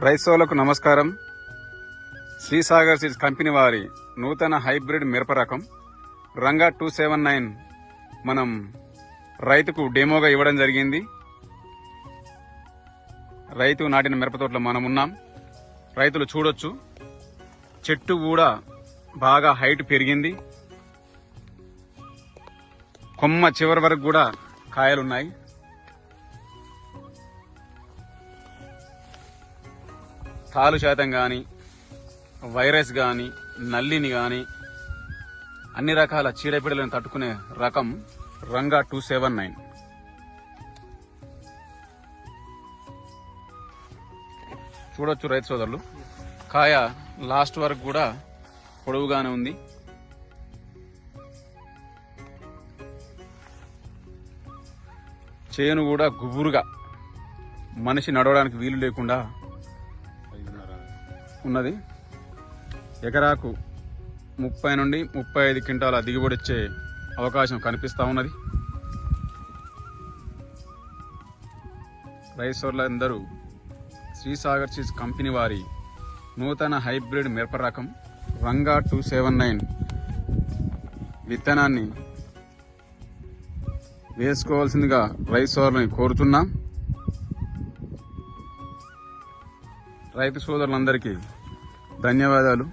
రైసోలకు నమస్కారం. Srisagar seeds company వారి నూతన హైబ్రిడ్ మిరప రకం రంగా టూ సెవెన్ నైన్ మనం రైతుకు డెమోగా ఇవ్వడం జరిగింది. రైతు నాటిన మిరప తోటలో మనం ఉన్నాం. రైతులు చూడొచ్చు చెట్టు కూడా బాగా హైట్ పెరిగింది. కొమ్మ చివరి వరకు కూడా కాయలున్నాయి. తాలు శాతం కానీ వైరస్ కానీ నల్లిని కానీ అన్ని రకాల చీడపీడలను తట్టుకునే రకం రంగా టూ సెవెన్ నైన్. చూడొచ్చు రైతు సోదరులు కాయ లాస్ట్ వరకు కూడా పొడవుగానే ఉంది. చేను కూడా గుబురుగా మనిషి నడవడానికి వీలు లేకుండా ఉన్నది. ఎకరాకు ముప్పై నుండి ముప్పై ఐదు క్వింటాల దిగుబడి వచ్చే అవకాశం కనిపిస్తూ ఉన్నది. రైతులందరూ శ్రీసాగర్ చీజ్ కంపెనీ వారి నూతన హైబ్రిడ్ మిరప రకం రంగా టూ సెవెన్ నైన్ విత్తనాన్ని వేసుకోవాల్సిందిగా రైతు కోరుతున్నాం. రైతు సోదరులందరికీ ధన్యవాదాలు.